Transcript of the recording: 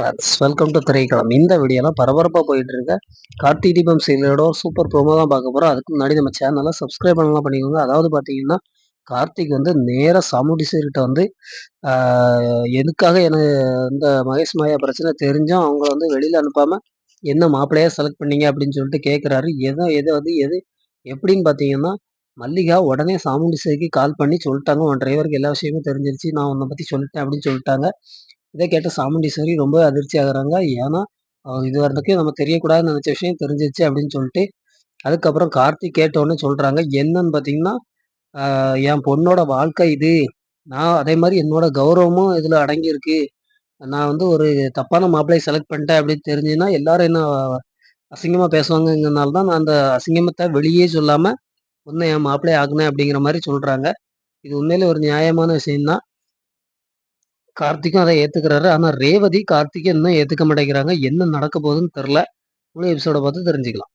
Friends welcome to திரைக்களம். இந்த வீடியோலாம் பரபரப்பாக போயிட்டு இருக்க. கார்த்தி தீபம் சீரியலோட சூப்பர் ப்ரோமோ தான் பார்க்க போகிறோம் அதுக்கு முன்னாடி நம்ம சேனலை சப்ஸ்கிரைப் பண்ணலாம் பண்ணிக்கோங்க. அதாவது பார்த்தீங்கன்னா கார்த்திக் வந்து நேராக சாமுடிசர்கிட்ட வந்து எதுக்காக எனக்கு இந்த மகேஷ் மாயா பிரச்சனை தெரிஞ்சும் அவங்க வந்து வெளியில் அனுப்பாமல் என்ன மாப்பிள்ளையாக செலக்ட் பண்ணீங்க அப்படின்னு சொல்லிட்டு கேட்குறாரு எதோ எது வந்து எது எப்படின்னு பார்த்தீங்கன்னா மல்லிகா உடனே சாமுண்டிசேரிக்கு கால் பண்ணி சொல்லிட்டாங்க. உன் டிரைவருக்கு எல்லா விஷயமும் தெரிஞ்சிருச்சு. நான் உன்னை பற்றி சொல்லிட்டேன் அப்படின்னு சொல்லிட்டாங்க. இதை கேட்ட சாமுண்டீஸ்வரி ரொம்ப அதிர்ச்சி ஆகுறாங்க. ஏன்னா இது வரைக்கும் நம்ம தெரியக்கூடாதுன்னு நினச்ச விஷயம் தெரிஞ்சிச்சு அப்படின்னு சொல்லிட்டு அதுக்கப்புறம் கார்த்திக் கேட்டோன்னே சொல்கிறாங்க என்னன்னு பார்த்தீங்கன்னா என் பொண்ணோட வாழ்க்கை இது. நான் அதே மாதிரி என்னோட கௌரவமும் இதில் அடங்கியிருக்கு. நான் வந்து ஒரு தப்பான மாப்பிள்ளையை செலக்ட் பண்ணிட்டேன் அப்படின்னு தெரிஞ்சுன்னா எல்லாரும் என்ன அசிங்கமாக பேசுவாங்கங்கிறனால தான் நான் அந்த அசிங்கமத்தை வெளியே சொல்லாமல் ஒன்று என் மாப்பிள்ளை ஆக்குனேன் அப்படிங்கிற மாதிரி சொல்கிறாங்க இது உண்மையிலே ஒரு நியாயமான விஷயம்தான். கார்த்திக்கும் அதை ஏத்துக்கிறாரு. ஆனா ரேவதி கார்த்திகை இன்னும் ஏத்துக்க மாட்டேங்கிறாங்க? என்ன நடக்க போகுதுன்னு தெரில முழு எபிசோட பார்த்து தெரிஞ்சுக்கலாம்.